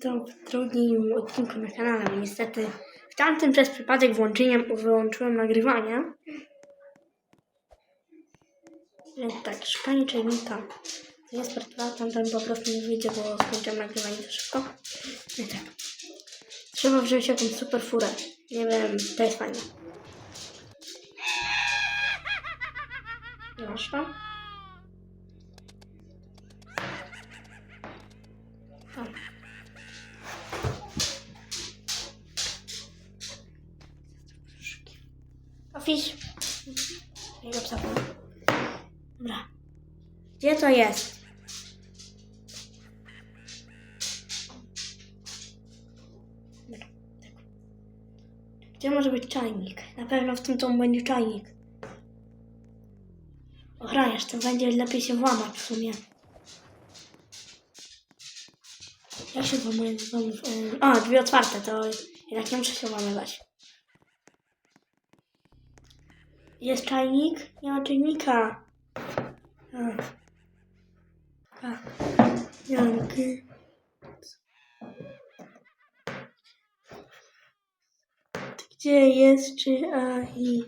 witam w drugim odcinku na kanale. Niestety w tamtym przez przypadek włączyłem, wyłączyłem nagrywanie. Więc tak, szukanie czajnika. To jest portala, tamten po prostu nie wyjdzie, bo skończyłem nagrywanie za szybko. No i tak. Trzeba wziąć jakąś super furę. Nie wiem, to jest fajne. Masz? Ofiś. Jego psa. Dobra. Gdzie to jest? Tak. Gdzie może być czajnik? Na pewno w tym domu będzie czajnik. Ochroniarz, to będzie lepiej się włamać w sumie. Jak się włamuje do domów? Ym, O, drzwi otwarte, to jednak nie muszę się włamywać. Jest czajnik? Nie ma czajnika. A. A. Janky. Gdzie jest czy a i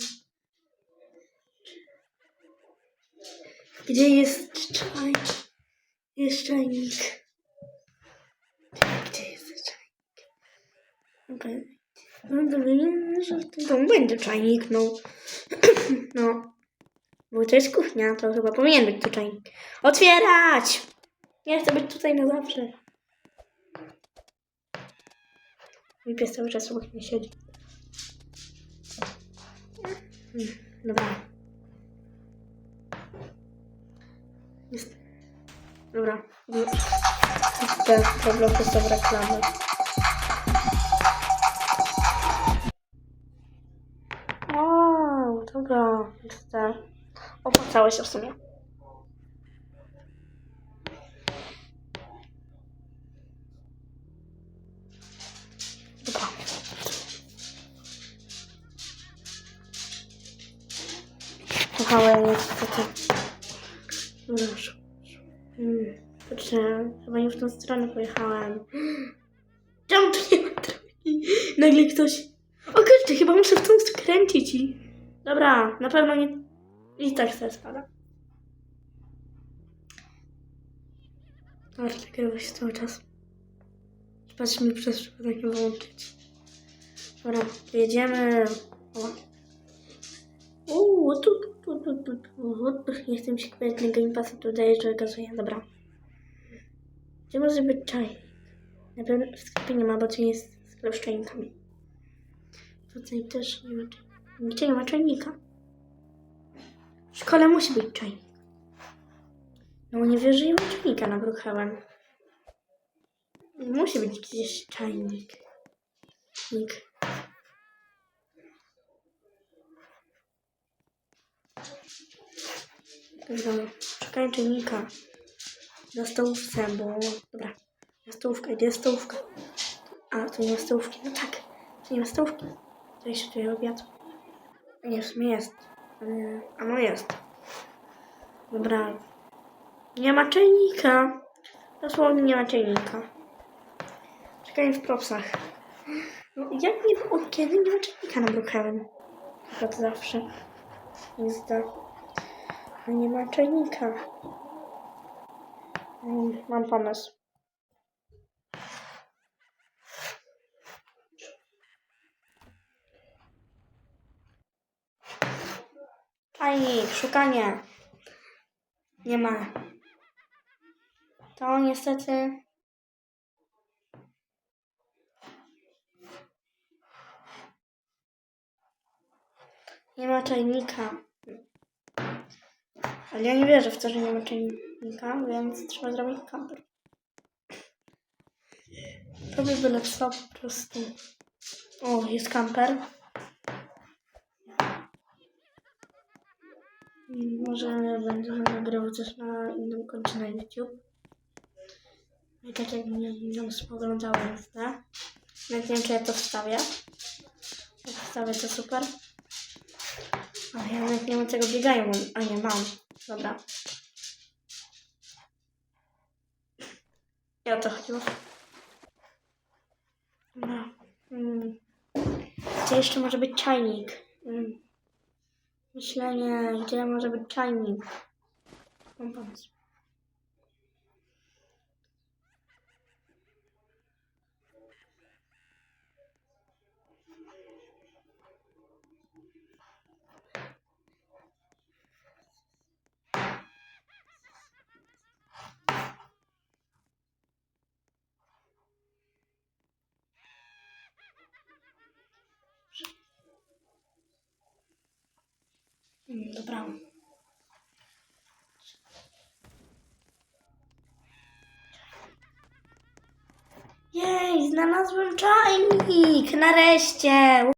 Gdzie jest czajnik? Jest czajnik. Gdzie jest czajnik? Okej. No dobrze, nie, że w tym domu będzie czajnik, no. no. Bo to jest kuchnia, to chyba powinien być tu czajnik. Otwierać! Nie chcę być tutaj na zawsze. Mój pies cały czas obok mnie siedzi. Mm, Dobra. Jest. Dobra. Te problemy są reklamy. Się w sumie. Dobra. Słuchałem niestety. Dobra, sz- Hmm, chyba nie w tą stronę pojechałem. Czemu tu nie ma drogi? Nagle ktoś... O kurczę, chyba muszę w tą skręcić i... Dobra, na pewno nie... I tak sobie spada. Dobra, nagrywa się cały czas. Patrz mi przez przypadek nie wyłączyć. Dobra, jedziemy. Uuu, tu, tu, tu, tu, tu. Nie chcę mi się kupić Game Passa, tu daje, że gazuję. Dobra. Gdzie może być czajnik? Na pewno w sklepie nie ma, bo tu jest sklep z czajnikami. Tutaj też nie ma czajnika. Nigdzie nie ma czajnika. W szkole musi być czajnik. No bo nie ma czajnika na Brookhaven. Musi być gdzieś czajnik. Nik. Dobra, szukaj czajnika. Na stołówce, bo... Dobra, na stołówkę. Gdzie stołówka? A, tu nie ma stołówki. No tak, tu nie ma stołówki. To jeszcze tu jest obiad. Nie, w sumie jest. A no jest. Dobra. Nie ma czajnika. Dosłownie nie ma czajnika. Czekaj w propsach. No, jak nie było kiedy nie ma czajnika na Brookhaven? Tak zawsze. Jezda. No nie ma czajnika. Mm, Mam pomysł. Czajnik, szukanie. Nie ma. To niestety. Nie ma czajnika. Ale ja nie wierzę w to, że nie ma czajnika, więc trzeba zrobić kamper. To by byle co po prostu. O, jest kamper. Może będę nagrywał coś na innym koncie na YouTube. I tak jak ją spoglądałem, tak? Nawet nie wiem, czy ja to wstawię. Jak wstawię, to super. Ale ja nawet nie mam tego biegają, a nie mam. Dobra. Nie o to chodziło. Dobra. Mm. Gdzie jeszcze może być czajnik? Mm. Myślenie, gdzie może być czajnik? Mam pomysł. Dobra. Jej, znalazłem czajnik! Nareszcie!